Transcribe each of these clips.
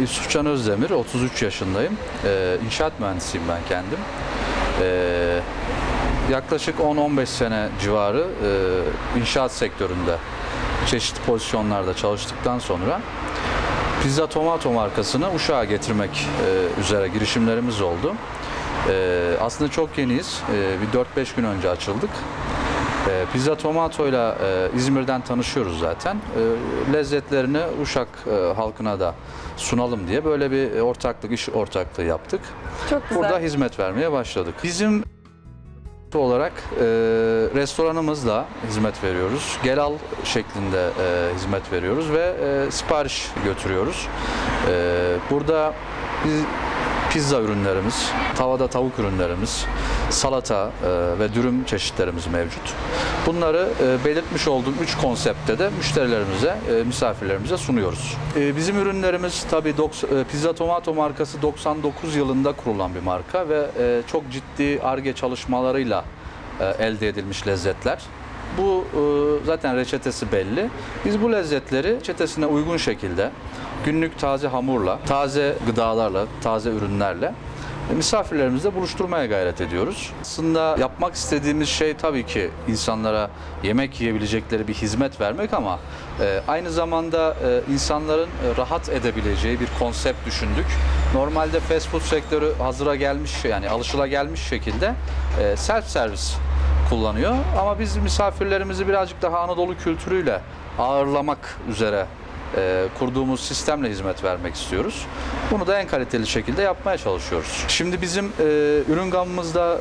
Yusuf Can Özdemir, 33 yaşındayım. Ee, inşaat mühendisiyim ben kendim. Ee, yaklaşık 10-15 sene civarı e, inşaat sektöründe çeşitli pozisyonlarda çalıştıktan sonra Pizza Tomato markasını Uşak'a getirmek e, üzere girişimlerimiz oldu. E, aslında çok yeniyiz. E, bir 4-5 gün önce açıldık. E, Pizza Tomato ile İzmir'den tanışıyoruz zaten. E, lezzetlerini Uşak e, halkına da sunalım diye böyle bir ortaklık, iş ortaklığı yaptık. Çok güzel. Burada hizmet vermeye başladık. Bizim olarak e, restoranımızla hizmet veriyoruz. Gel al şeklinde e, hizmet veriyoruz ve e, sipariş götürüyoruz. E, burada biz pizza ürünlerimiz, tavada tavuk ürünlerimiz, salata e, ve dürüm çeşitlerimiz mevcut. Bunları e, belirtmiş olduğum 3 konseptte de müşterilerimize, e, misafirlerimize sunuyoruz. Bizim ürünlerimiz tabii Pizza Tomato markası 99 yılında kurulan bir marka ve çok ciddi ARGE çalışmalarıyla elde edilmiş lezzetler. Bu e, zaten reçetesi belli. Biz bu lezzetleri reçetesine uygun şekilde günlük taze hamurla, taze gıdalarla, taze ürünlerle e, misafirlerimizle buluşturmaya gayret ediyoruz. Aslında yapmak istediğimiz şey tabii ki insanlara yemek yiyebilecekleri bir hizmet vermek ama e, aynı zamanda insanların rahat edebileceği bir konsept düşündük. Normalde fast food sektörü hazıra gelmiş yani alışıla gelmiş şekilde self servis kullanıyor. Ama biz misafirlerimizi birazcık daha Anadolu kültürüyle ağırlamak üzere e, kurduğumuz sistemle hizmet vermek istiyoruz. Bunu da en kaliteli şekilde yapmaya çalışıyoruz. Şimdi bizim e, ürün gamımızda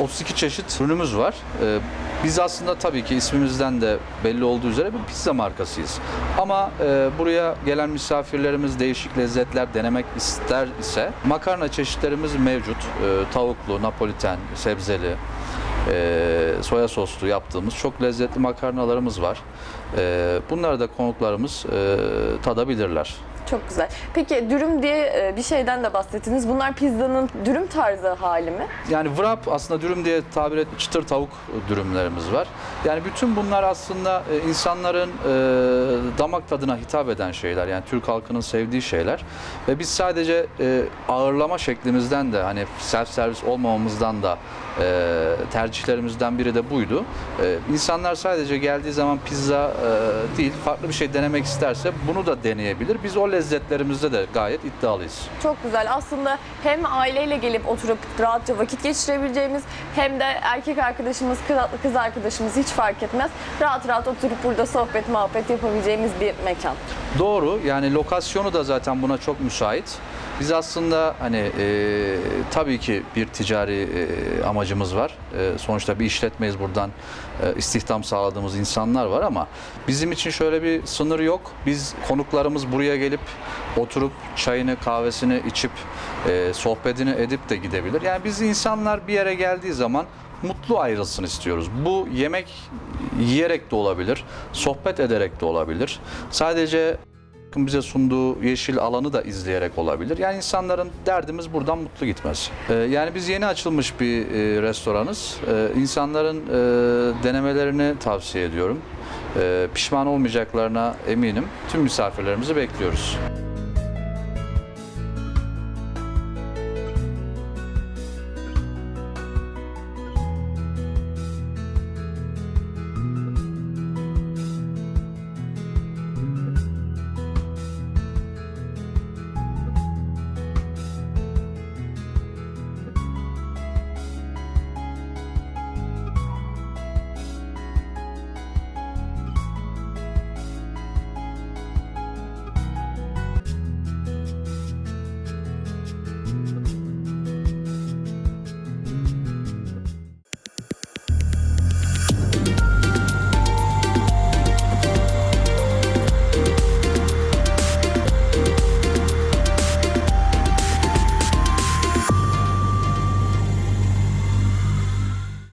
e, 32 çeşit ürünümüz var. E, biz aslında tabii ki ismimizden de belli olduğu üzere bir pizza markasıyız. Ama e, buraya gelen misafirlerimiz değişik lezzetler denemek ister ise makarna çeşitlerimiz mevcut. E, tavuklu, napoliten, sebzeli, e, soya soslu yaptığımız çok lezzetli makarnalarımız var. E, bunları da konuklarımız e, tadabilirler. Çok güzel. Peki dürüm diye e, bir şeyden de bahsettiniz. Bunlar pizzanın dürüm tarzı hali mi? Yani wrap aslında dürüm diye tabir et çıtır tavuk dürümlerimiz var. Yani bütün bunlar aslında e, insanların e, damak tadına hitap eden şeyler. Yani Türk halkının sevdiği şeyler. Ve biz sadece ağırlama şeklimizden de hani self servis olmamamızdan da tercihlerimizden biri de buydu. İnsanlar sadece geldiği zaman pizza değil farklı bir şey denemek isterse bunu da deneyebilir. Biz o lezzetlerimizde de gayet iddialıyız. Çok güzel. Aslında hem aileyle gelip oturup rahatça vakit geçirebileceğimiz hem de erkek arkadaşımız, kız, arkadaşımız hiç fark etmez. Rahat rahat oturup burada sohbet, muhabbet yapabileceğimiz bir mekan. Doğru. Yani lokasyonu da zaten buna çok müsait. Biz aslında hani e, tabii ki bir ticari e, amacımız var. E, sonuçta bir işletmeyiz buradan e, istihdam sağladığımız insanlar var ama bizim için şöyle bir sınır yok. Biz konuklarımız buraya gelip oturup çayını kahvesini içip e, sohbetini edip de gidebilir. Yani biz insanlar bir yere geldiği zaman mutlu ayrılsın istiyoruz. Bu yemek yiyerek de olabilir, sohbet ederek de olabilir. Sadece bize sunduğu yeşil alanı da izleyerek olabilir. Yani insanların derdimiz buradan mutlu gitmesi. Ee, yani biz yeni açılmış bir e, restoranız. Ee, insanların e, denemelerini tavsiye ediyorum. Ee, pişman olmayacaklarına eminim. Tüm misafirlerimizi bekliyoruz.